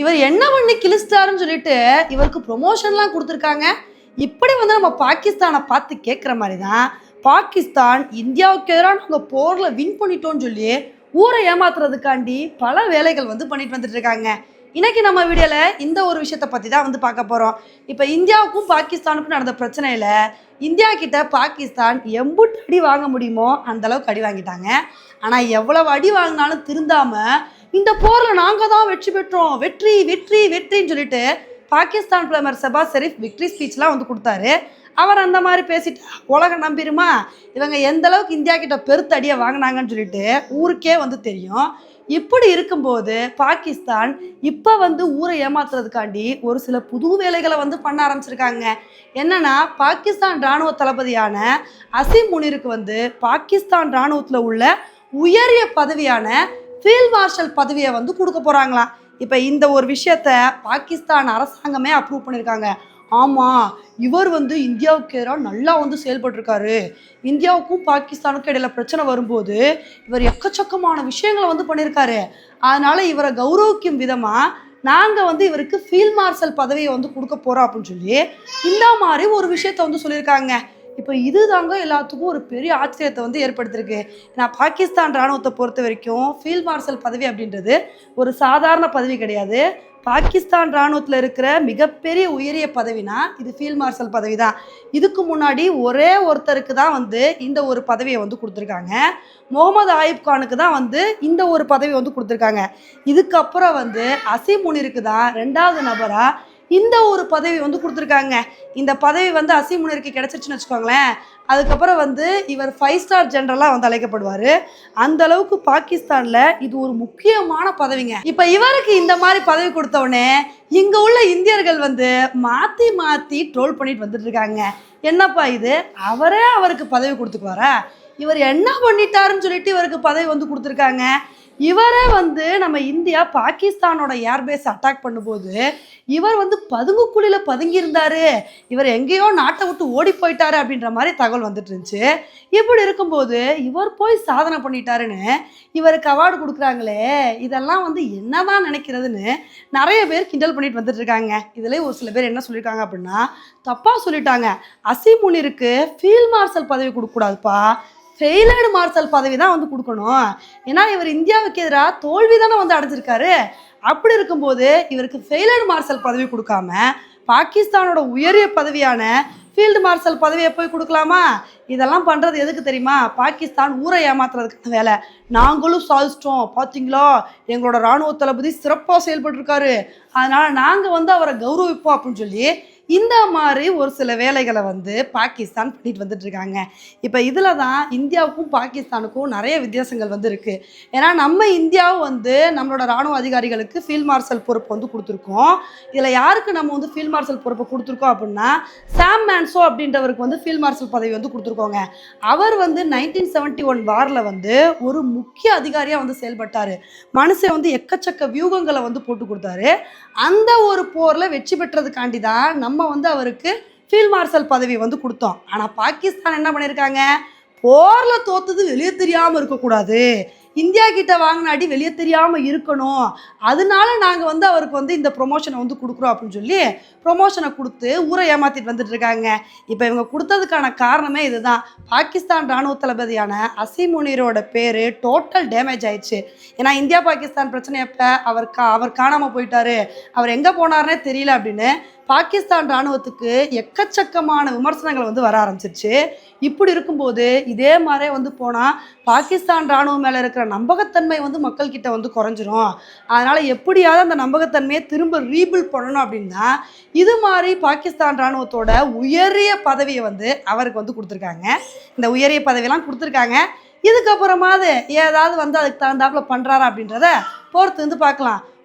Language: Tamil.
இவர் என்ன பண்ணி கிழிச்சிட்டாருன்னு சொல்லிட்டு இவருக்கு ப்ரொமோஷன்லாம் கொடுத்துருக்காங்க. இப்படி வந்து நம்ம பாகிஸ்தானை பார்த்து கேட்குற மாதிரி தான் பாகிஸ்தான் இந்தியாவுக்கு எதிராக நாங்கள் போரில் வின் பண்ணிட்டோம்னு சொல்லி ஊரை ஏமாத்துறதுக்காண்டி பல வேலைகள் வந்து பண்ணிட்டு வந்துட்டு இருக்காங்க. இன்னைக்கு நம்ம வீடியோவில் இந்த ஒரு விஷயத்தை பற்றி தான் வந்து பார்க்க போகிறோம் இப்போ இந்தியாவுக்கும் பாகிஸ்தானுக்கும் நடந்த பிரச்சனையில் இந்தியா கிட்ட பாகிஸ்தான் எம்புட்டு அடி வாங்க முடியுமோ அந்த அளவுக்கு அடி வாங்கிட்டாங்க. ஆனால் எவ்வளவு அடி வாங்கினாலும் திருந்தாமல் இந்த போரில் நாங்கள் தான் வெற்றி பெற்றோம். வெற்றி வெற்றி வெற்றின்னு சொல்லிட்டு பாகிஸ்தான் பிரதமர் சபா ஷெரீப் விக்ட்ரி ஸ்பீச்லாம் வந்து கொடுத்தாரு. அவர் அந்த மாதிரி பேசிட்டு உலகம் நம்பிருமா? இவங்க எந்த அளவுக்கு இந்தியா கிட்ட பெருத்தடியை வாங்கினாங்கன்னு சொல்லிட்டு ஊருக்கே வந்து தெரியும். இப்படி இருக்கும்போது பாகிஸ்தான் இப்போ வந்து ஊரை ஏமாத்துறதுக்காண்டி ஒரு சில புது வேலைகளை வந்து பண்ண ஆரம்பிச்சிருக்காங்க. என்னன்னா பாகிஸ்தான் இராணுவ தளபதியான அசீம் முனிருக்கு வந்து பாகிஸ்தான் இராணுவத்தில் உள்ள உயரிய பதவியான ஃபீல்ட் மார்ஷல் பதவியை வந்து கொடுக்க போகிறாங்களாம் இப்போ இந்த ஒரு விஷயத்த பாகிஸ்தான் அரசாங்கமே அப்ரூவ் பண்ணியிருக்காங்க. ஆமாம் இவர் வந்து இந்தியாவுக்கு எதிராக நல்லா வந்து செயல்பட்டிருக்காரு. இந்தியாவுக்கும் பாகிஸ்தானுக்கும் இடையில பிரச்சனை வரும்போது இவர் எக்கச்சக்கமான விஷயங்களை வந்து பண்ணியிருக்காரு. அதனால் இவரை கௌரவிக்கும் விதமாக நாங்கள் வந்து இவருக்கு ஃபீல்ட் மார்ஷல் பதவியை வந்து கொடுக்க போகிறோம் அப்படின்னு சொல்லி இந்த மாதிரி ஒரு விஷயத்த வந்து சொல்லியிருக்காங்க. இப்போ இது தாங்க எல்லாத்துக்கும் ஒரு பெரிய ஆச்சரியத்தை வந்து ஏற்படுத்தியிருக்கு. ஏன்னா பாகிஸ்தான் இராணுவத்தை பொறுத்த வரைக்கும் ஃபீல்ட் மார்ஷல் பதவி அப்படின்றது ஒரு சாதாரண பதவி கிடையாது. பாகிஸ்தான் இராணுவத்தில் இருக்கிற மிகப்பெரிய உயரிய பதவினா இது ஃபீல்ட் மார்ஷல் பதவி தான் இதுக்கு முன்னாடி ஒரே ஒருத்தருக்கு தான் வந்து இந்த ஒரு பதவியை வந்து கொடுத்துருக்காங்க. முகமது ஆயிப் கானுக்கு தான் வந்து இந்த ஒரு பதவி வந்து கொடுத்துருக்காங்க. இதுக்கப்புறம் வந்து அசீம் முனிருக்கு தான் ரெண்டாவது நபராக இந்த ஒரு பதவி வந்து கொடுத்துருக்காங்க. இந்த பதவி வந்து அசிமுனருக்கு கிடச்சிருச்சுன்னு வச்சுக்கோங்களேன். அதுக்கப்புறம் வந்து இவர் ஃபைவ் ஸ்டார் ஜெனரலாக வந்து அழைக்கப்படுவார். அந்த அளவுக்கு பாகிஸ்தானில் இது ஒரு முக்கியமான பதவிங்க. இப்போ இவருக்கு இந்த மாதிரி பதவி கொடுத்தவொடனே இங்கே உள்ள இந்தியர்கள் வந்து மாற்றி மாற்றி ட்ரோல் பண்ணிட்டு வந்துட்டு இருக்காங்க. என்னப்பா இது? அவரே அவருக்கு பதவி கொடுத்துக்குவாரா? இவர் என்ன பண்ணிட்டாருன்னு சொல்லிட்டு இவருக்கு பதவி வந்து கொடுத்துருக்காங்க. இவரே வந்து நம்ம இந்தியா பாகிஸ்தானோட ஏர்பேஸ் அட்டாக் பண்ணும்போது இவர் வந்து பதுங்குக்குழியில் பதுங்கி இருந்தார் இவர் எங்கேயோ நாட்டை விட்டு ஓடி போயிட்டாரு அப்படின்ற மாதிரி தகவல் வந்துட்டு இருந்துச்சு. இப்படி இருக்கும்போது இவர் போய் சாதனை பண்ணிட்டாருன்னு இவருக்கு அவார்டு கொடுக்குறாங்களே. இதெல்லாம் வந்து என்னதான் நினைக்கிறதுன்னு நிறைய பேர் கிண்டல் பண்ணிட்டு வந்துட்டு இருக்காங்க. இதுல ஒரு சில பேர் என்ன சொல்லியிருக்காங்க அப்படின்னா தப்பாக சொல்லிட்டாங்க. அசிமுனிருக்கு ஃபீல்ட் மார்ஷல் பதவி கொடுக்கக்கூடாதுப்பா ஃபெயிலர்டு மார்ஷல் பதவி தான் வந்து கொடுக்கணும். ஏன்னா இவர் இந்தியாவுக்கு எதிராக தோல்வி தானே வந்து அடைஞ்சிருக்காரு. அப்படி இருக்கும்போது இவருக்கு ஃபெயிலர்டு மார்ஷல் பதவி கொடுக்காம பாகிஸ்தானோட உயரிய பதவியான ஃபீல்டு மார்ஷல் பதவியை போய் கொடுக்கலாமா? இதெல்லாம் பண்ணுறது எதுக்கு தெரியுமா? பாகிஸ்தான் ஊரை ஏமாத்துறதுக்கான வேலை. நாங்களும் சாதிச்சிட்டோம் பார்த்தீங்களா எங்களோட இராணுவ தளபதி சிறப்பாக செயல்பட்டுருக்காரு. அதனால் நாங்கள் வந்து அவரை கௌரவிப்போம் அப்படின்னு சொல்லி இந்த மாதிரி ஒரு சில வேலைகளை வந்து பாகிஸ்தான் பண்ணிட்டு வந்துட்டு இருக்காங்க இப்போ இதில் தான் இந்தியாவுக்கும் பாகிஸ்தானுக்கும் நிறைய வித்தியாசங்கள் வந்து இருக்குது ஏன்னா நம்ம இந்தியாவும் வந்து நம்மளோட ராணுவ அதிகாரிகளுக்கு ஃபீல்ட் மார்ஷல் பொறுப்பு வந்து கொடுத்துருக்கோம். இதில் யாருக்கு நம்ம வந்து ஃபீல்ட் மார்ஷல் பொறுப்பு கொடுத்துருக்கோம் அப்படின்னா சாம் மேன்சோ அப்படின்றவருக்கு வந்து ஃபீல்ட் மார்ஷல் பதவி வந்து கொடுத்துருக்கோங்க. அவர் வந்து நைன்டீன் செவன்ட்டி ஒன் வாரில் வந்து ஒரு முக்கிய அதிகாரியாக வந்து செயல்பட்டார். மனுஷன் வந்து எக்கச்சக்க வியூகங்களை வந்து போட்டு கொடுத்தாரு. அந்த ஒரு போரில் வெற்றி பெற்றதுக்காண்டி தான் நம்ம வந்து அவருக்கு ஃபீல்ட் மார்ஷல் பதவி வந்து கொடுத்தோம். ஆனால் பாகிஸ்தான் என்ன பண்ணியிருக்காங்க போரில் தோத்தது வெளியே தெரியாமல் இருக்கக்கூடாது. இந்தியா கிட்ட வாங்கினாடி வெளியே தெரியாமல் இருக்கணும். அதனால நாங்கள் வந்து அவருக்கு வந்து இந்த ப்ரொமோஷனை வந்து கொடுக்குறோம் அப்படின்னு சொல்லி ப்ரொமோஷனை கொடுத்து ஊரை ஏமாற்றிட்டு வந்துட்டு இருக்காங்க. இப்போ இவங்க கொடுத்ததுக்கான காரணமே இதுதான். பாகிஸ்தான் ராணுவ தளபதியான அசீம் முனீரோட பேர் டோட்டல் டேமேஜ் ஆயிடுச்சு. ஏன்னா இந்தியா பாகிஸ்தான் பிரச்சனை எப்போ? அவர் கா அவர் காணாமல் போயிட்டாரு. அவர் எங்கே போனார்னே தெரியல அப்படின்னு பாகிஸ்தான் ராணுவத்துக்கு எக்கச்சக்கமான விமர்சனங்கள் வந்து வர ஆரம்பிச்சிருச்சு. இப்படி இருக்கும்போது இதே மாதிரியே வந்து போனால் பாகிஸ்தான் ராணுவம் மேலே இருக்கிற நம்பகத்தன்மை வந்து மக்கள்கிட்ட வந்து குறைஞ்சிரும். அதனால் எப்படியாவது அந்த நம்பகத்தன்மையை திரும்ப ரீபில்ட் பண்ணணும் அப்படின்னா இது மாதிரி பாகிஸ்தான் ராணுவத்தோட உயரிய பதவியை வந்து அவருக்கு வந்து கொடுத்துருக்காங்க. இந்த உயரிய பதவியெல்லாம் கொடுத்துருக்காங்க. இதுக்கப்புறமாவது ஏதாவது வந்து அதுக்கு தகுந்தாப்புல பண்ணுறாரா அப்படின்றத பொறுத்து வந்து பார்க்கலாம்.